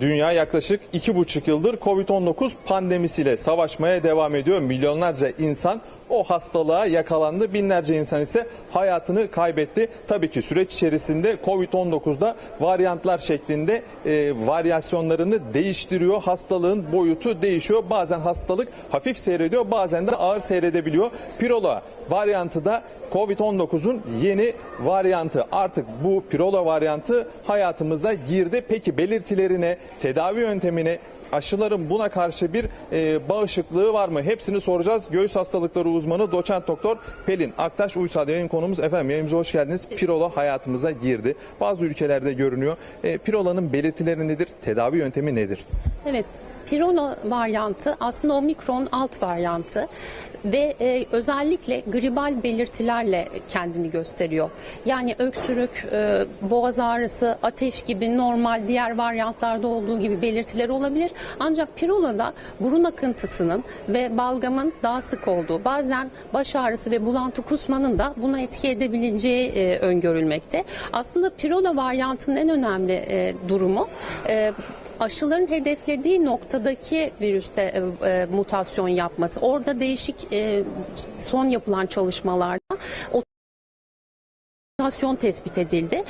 Dünya yaklaşık iki buçuk yıldır Covid-19 pandemisiyle savaşmaya devam ediyor. Milyonlarca insan o hastalığa yakalandı. Binlerce insan ise hayatını kaybetti. Tabii ki süreç içerisinde Covid-19'da varyantlar şeklinde e, varyasyonlarını değiştiriyor. Hastalığın boyutu değişiyor. Bazen hastalık hafif seyrediyor, bazen de ağır seyredebiliyor. Pirola varyantı da Covid-19'un yeni varyantı. Artık bu pirola varyantı hayatımıza girdi. Peki belirtilerine, tedavi yöntemine, aşıların buna karşı bir e, bağışıklığı var mı? Hepsini soracağız. Göğüs hastalıkları uzmanı doçent doktor Pelin Aktaş Uysal yayın konumuz. Efendim yayınımıza hoş geldiniz. Pirola hayatımıza girdi. Bazı ülkelerde görünüyor. E, pirolanın belirtileri nedir? Tedavi yöntemi nedir? Evet, Pirola varyantı aslında omikron alt varyantı ve e, özellikle gribal belirtilerle kendini gösteriyor. Yani öksürük, e, boğaz ağrısı, ateş gibi normal diğer varyantlarda olduğu gibi belirtileri olabilir. Ancak Pirola'da burun akıntısının ve balgamın daha sık olduğu, bazen baş ağrısı ve bulantı kusmanın da buna etki edebileceği e, öngörülmekte. Aslında Pirola varyantının en önemli e, durumu e, aşıların hedeflediği noktadaki virüste e, e, mutasyon yapması. Orada değişik e, son yapılan çalışmalarda o mutasyon tespit edildi.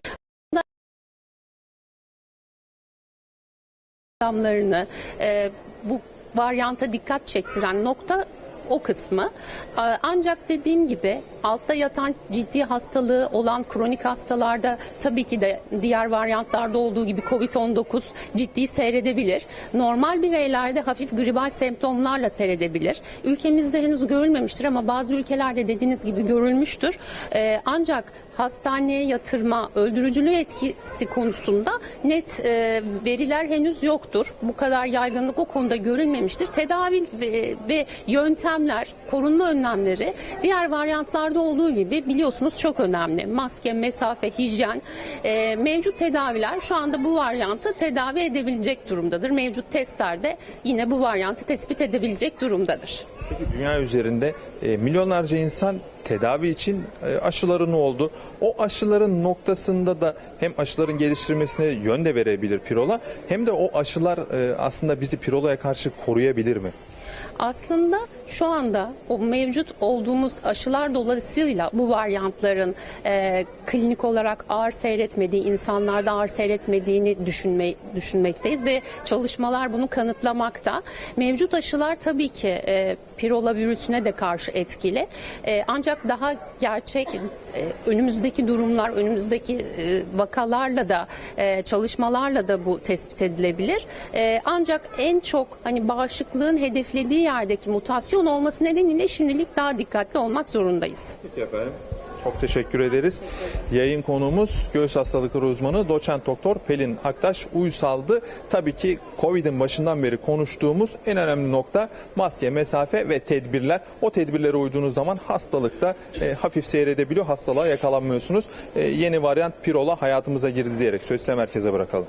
Adamlarını e, bu varyanta dikkat çektiren nokta o kısmı. E, Ancak dediğim gibi altta yatan ciddi hastalığı olan kronik hastalarda tabii ki de diğer varyantlarda olduğu gibi COVID-19 ciddi seyredebilir. Normal bireylerde hafif gribal semptomlarla seyredebilir. Ülkemizde henüz görülmemiştir ama bazı ülkelerde dediğiniz gibi görülmüştür. E, Ancak hastaneye yatırma, öldürücülüğü etkisi konusunda net e, veriler henüz yoktur. Bu kadar yaygınlık o konuda görülmemiştir. Tedavi ve, ve yöntemler, korunma önlemleri diğer varyantlarda olduğu gibi biliyorsunuz çok önemli. Maske, mesafe, hijyen, e, mevcut tedaviler şu anda bu varyantı tedavi edebilecek durumdadır. Mevcut testlerde yine bu varyantı tespit edebilecek durumdadır. Peki dünya üzerinde e, milyonlarca insan tedavi için e, aşılarını oldu. O aşıların noktasında da hem aşıların geliştirilmesine yön de verebilir pirola hem de o aşılar e, aslında bizi pirolaya karşı koruyabilir mi? Aslında şu anda o mevcut olduğumuz aşılar dolayısıyla bu varyantların e, klinik olarak ağır seyretmediği, insanlarda ağır seyretmediğini düşünme, düşünmekteyiz ve çalışmalar bunu kanıtlamakta. Mevcut aşılar tabii ki e, pirola virüsüne de karşı etkili. E, ancak daha gerçek e, önümüzdeki durumlar, önümüzdeki e, vakalarla da e, çalışmalarla da bu tespit edilebilir. E, ancak en çok hani bağışıklığın hedeflediği yerdeki mutasyon olması nedeniyle şimdilik daha dikkatli olmak zorundayız. Peki efendim. Çok teşekkür ederiz. Yayın konuğumuz göğüs hastalıkları uzmanı doçent doktor Pelin Aktaş Uysal'dı. Tabii ki Covid'in başından beri konuştuğumuz en önemli nokta maske, mesafe ve tedbirler. O tedbirlere uyduğunuz zaman hastalıkta e, hafif seyredebiliyor, hastalığa yakalanmıyorsunuz. E, yeni varyant pirola hayatımıza girdi diyerek sözü size merkeze bırakalım.